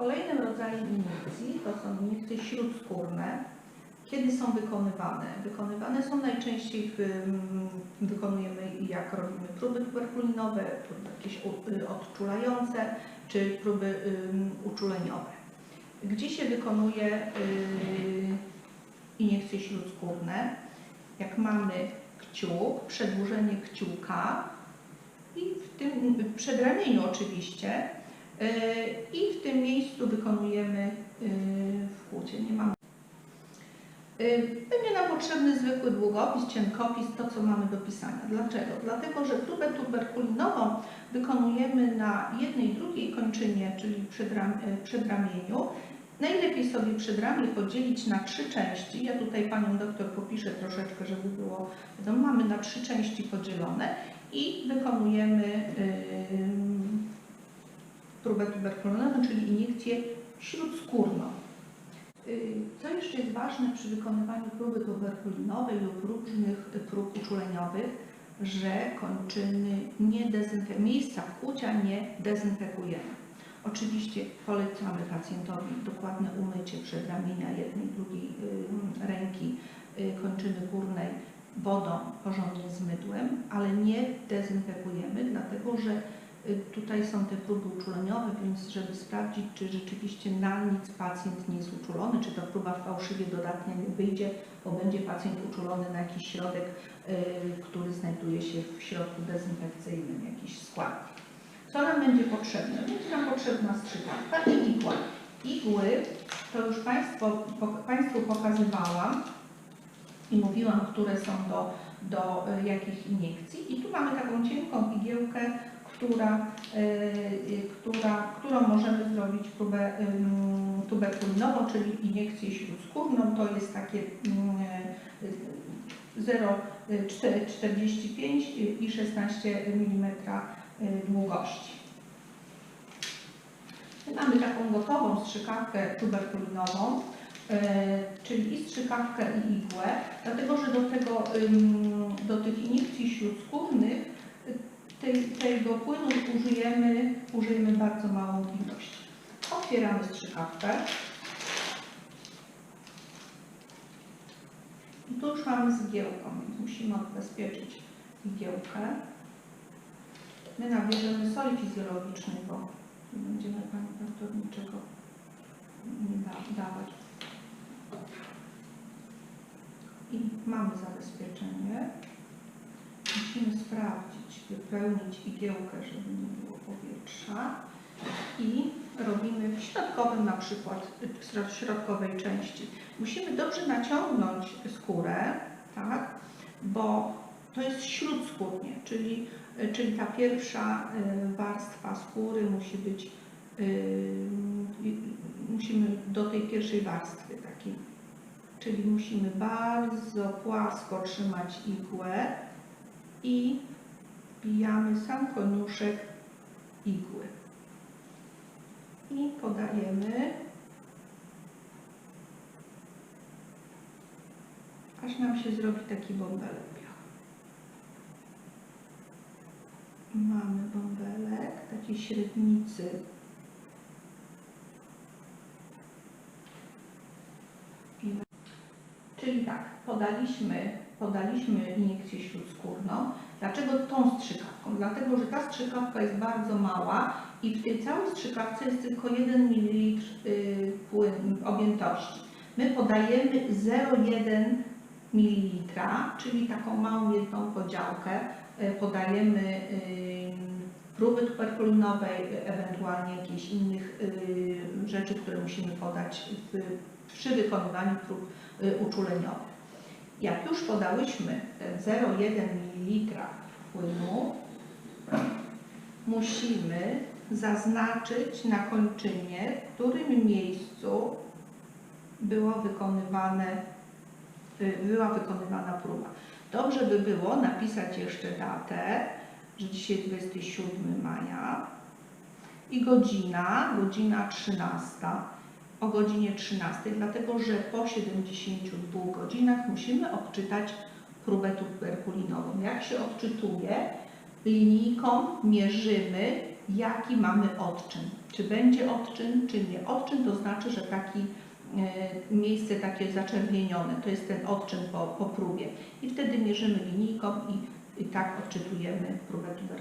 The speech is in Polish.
Kolejnym rodzajem iniekcji to są iniekcje śródskórne. Kiedy są wykonywane? Wykonywane są najczęściej, mm, wykonujemy jak robimy próby tuberkulinowe, próby jakieś y, odczulające, czy próby uczuleniowe. Gdzie się wykonuje y, iniekcje śródskórne? Jak mamy kciuk, przedłużenie kciuka i w tym przedramieniu oczywiście y, i w tym miejscu wykonujemy y, w płucie. Nie mamy Y, Będzie nam potrzebny zwykły długopis, cienkopis, to co mamy do pisania. Dlaczego? Dlatego, że próbę tuberkulinową wykonujemy na jednej, drugiej kończynie, czyli przedram, przedramieniu. Najlepiej sobie przedramię podzielić na trzy części. Ja tutaj Panią doktor popiszę troszeczkę, żeby było wiadomo. Mamy na trzy części podzielone i wykonujemy próbę tuberkulinową, czyli iniekcję śródskórną. Y, Co jeszcze jest ważne przy wykonywaniu próby tuberkulinowej lub różnych prób uczuleniowych, że kończyny nie dezynfekujemy, miejsca wkłucia nie dezynfekujemy. Oczywiście polecamy pacjentowi dokładne umycie przedramienia jednej, drugiej y, ręki, y, kończyny górnej wodą porządnie z mydłem, ale nie dezynfekujemy, dlatego że tutaj są te próby uczuleniowe, więc żeby sprawdzić, czy rzeczywiście na nic pacjent nie jest uczulony, czy ta próba fałszywie dodatnia nie wyjdzie, bo będzie pacjent uczulony na jakiś środek, y, który znajduje się w środku dezynfekcyjnym, jakiś składnik. Co nam będzie potrzebne? Będzie nam potrzebna strzykawka i igła. Igły to już Państwo, Państwu pokazywałam i mówiłam, które są do, do y, jakich iniekcji. I tu mamy taką cienką igiełkę, która, y, y, która, którą możemy zrobić próbę ym, tuberkulinową, czyli iniekcję śródskórną. To jest takie ym, y, 0,45 i 16 mm długości. Mamy taką gotową strzykawkę tuberkulinową, czyli i strzykawkę i igłę, dlatego że do, tego, do tych iniekcji śródskórnych y, tej, tego płynu użyjemy, użyjemy bardzo małą ilość. Otwieramy strzykawkę. I tu już mamy z igiełką, więc musimy odbezpieczyć igiełkę. My nabierzemy soli fizjologicznej, bo nie będziemy doktor niczego nie da, dawać. I mamy zabezpieczenie. Musimy sprawdzić, wypełnić igiełkę, żeby nie było powietrza. I robimy w środkowym na przykład, w środkowej części. Musimy dobrze naciągnąć skórę, tak, bo to jest śródskórnie, czyli, czyli ta pierwsza y, warstwa skóry musi być, y, musimy do tej pierwszej warstwy takiej, czyli musimy bardzo płasko trzymać igłę i wbijamy sam koniuszek igły i podajemy aż nam się zrobi taki bąbelek. Mamy bąbelek, takiej średnicy. Czyli tak, podaliśmy, podaliśmy iniekcję śródskórną. Dlaczego tą strzykawką? Dlatego, że ta strzykawka jest bardzo mała i w tej całej strzykawce jest tylko 1 ml objętości. My podajemy 0,1 ml, czyli taką małą jedną podziałkę. y, Podajemy y, próby tuberkulinowej, ewentualnie jakichś innych y, rzeczy, które musimy podać w, przy wykonywaniu prób uczuleniowych. Jak już podałyśmy ten 0,1 ml płynu, musimy zaznaczyć na kończynie, w którym miejscu było wykonywane, y, była wykonywana próba. Dobrze by było napisać jeszcze datę, że dzisiaj 27 maja i godzina, godzina 13 o godzinie 13, dlatego że po 72 godzinach musimy odczytać próbę tuberkulinową. Jak się odczytuje, linijką mierzymy, jaki mamy odczyn. Czy będzie odczyn, czy nie. Odczyn to znaczy, że taki e, miejsce takie zaczerwienione, to jest ten odczyn po, po próbie. I wtedy mierzymy linijką i, i tak odczytujemy próbę tuberkulozy.